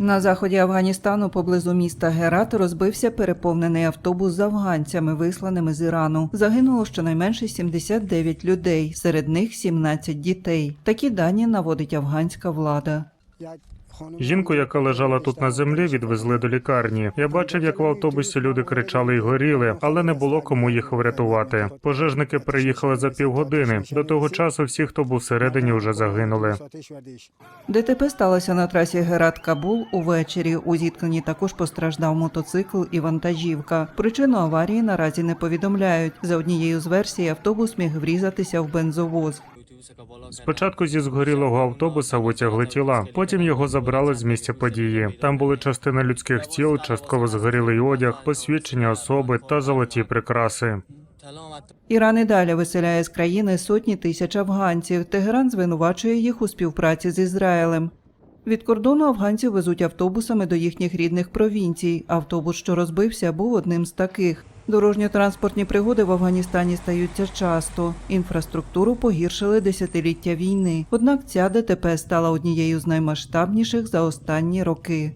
На заході Афганістану поблизу міста Герат розбився переповнений автобус з афганцями, висланими з Ірану. Загинуло щонайменше 79 людей, серед них 17 дітей. Такі дані наводить афганська влада. Жінку, яка лежала тут на землі, відвезли до лікарні. Я бачив, як в автобусі люди кричали і горіли, але не було кому їх врятувати. Пожежники приїхали за півгодини. До того часу всі, хто був всередині, вже загинули. ДТП сталося на трасі Герат-Кабул увечері. У зіткненні також постраждав мотоцикл і вантажівка. Причину аварії наразі не повідомляють. За однією з версій, автобус міг врізатися в бензовоз. Спочатку зі згорілого автобуса витягли тіла, потім його забрали з місця події. Там були частини людських тіл, частково згорілий одяг, посвідчення особи та золоті прикраси. Іран і далі виселяє з країни сотні тисяч афганців. Тегеран звинувачує їх у співпраці з Ізраїлем. Від кордону афганців везуть автобусами до їхніх рідних провінцій. Автобус, що розбився, був одним з таких. Дорожньо-транспортні пригоди в Афганістані стаються часто. Інфраструктуру погіршили десятиліття війни. Однак ця ДТП стала однією з наймасштабніших за останні роки.